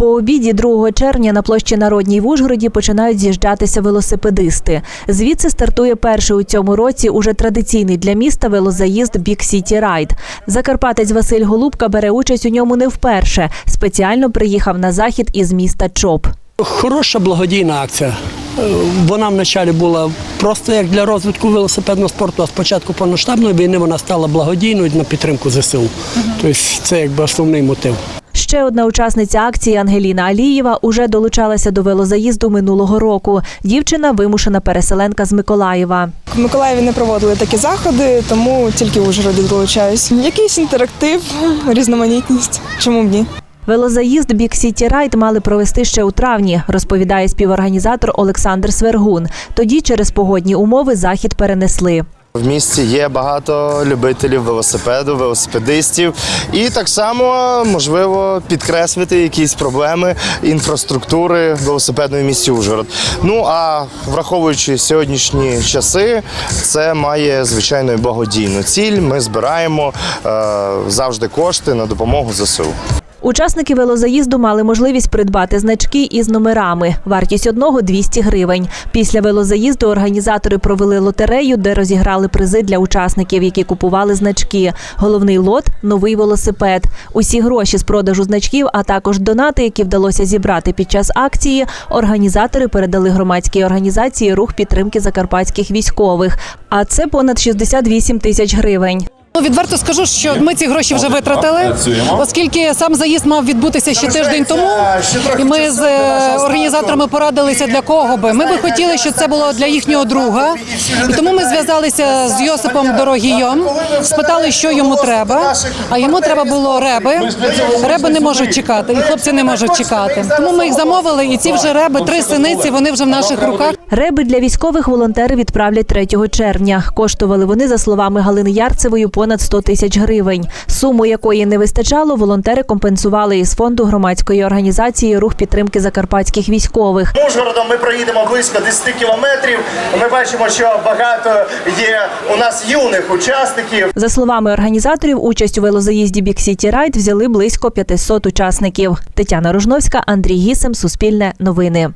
По обіді 2 червня на площі Народній в Ужгороді починають з'їжджатися велосипедисти. Звідси стартує перший у цьому році уже традиційний для міста велозаїзд Бік Сіті Райд. Закарпатець Василь Голубка бере участь у ньому не вперше. Спеціально приїхав на захід із міста Чоп. Хороша благодійна акція. Вона вначалі була просто як для розвитку велосипедного спорту, а з початку повноштабної війни вона стала благодійною на підтримку ЗСУ. Тобто це якби основний мотив. Ще одна учасниця акції Ангеліна Алієва уже долучалася до велозаїзду минулого року. Дівчина вимушена переселенка з Миколаєва. В Миколаєві не проводили такі заходи, тому тільки в Ужгороді долучаюсь. Якийсь інтерактив, різноманітність. Чому б ні? Велозаїзд Бік Сіті Райд мали провести ще у травні, розповідає співорганізатор Олександр Свергун. Тоді через погодні умови захід перенесли. В місті є багато любителів велосипеду, велосипедистів, і так само можливо підкреслити якісь проблеми інфраструктури велосипедної місті Ужгород. Ну а враховуючи сьогоднішні часи, це має звичайно і благодійну ціль. Ми збираємо е, завжди кошти на допомогу ЗСУ. Учасники велозаїзду мали можливість придбати значки із номерами. Вартість одного 200 гривень. Після велозаїзду організатори провели лотерею, де розіграли призи для учасників, які купували значки. Головний лот новий велосипед. Усі гроші з продажу значків, а також донати, які вдалося зібрати під час акції, організатори передали громадській організації рух підтримки закарпатських військових. А це понад 68 тисяч гривень. Ну, відверто скажу, що ми ці гроші вже витратили, оскільки сам заїзд мав відбутися ще тиждень тому. І ми з е, організаторами порадилися для кого би. Ми би хотіли, щоб це було для їхнього друга. І тому ми зв'язалися з Йосипом Дорогійом, спитали, що йому треба. А йому треба було реби. Реби не можуть чекати, і хлопці не можуть чекати. Тому ми їх замовили, і ці вже реби, три синиці, вони вже в наших руках. Реби для військових волонтери відправлять 3 червня. Коштували вони, за словами Галини Ярцевої, понад 100 тисяч гривень. Суму якої не вистачало, волонтери компенсували із фонду громадської організації Рух підтримки закарпатських військових. Ужгородом ми проїдемо близько 10 кілометрів. Ми бачимо, що багато є у нас юних учасників. За словами організаторів, участь у велозаїзді Бік Сіті Райд взяли близько 500 учасників. Тетяна Рожновська, Андрій Гісем, Суспільне новини.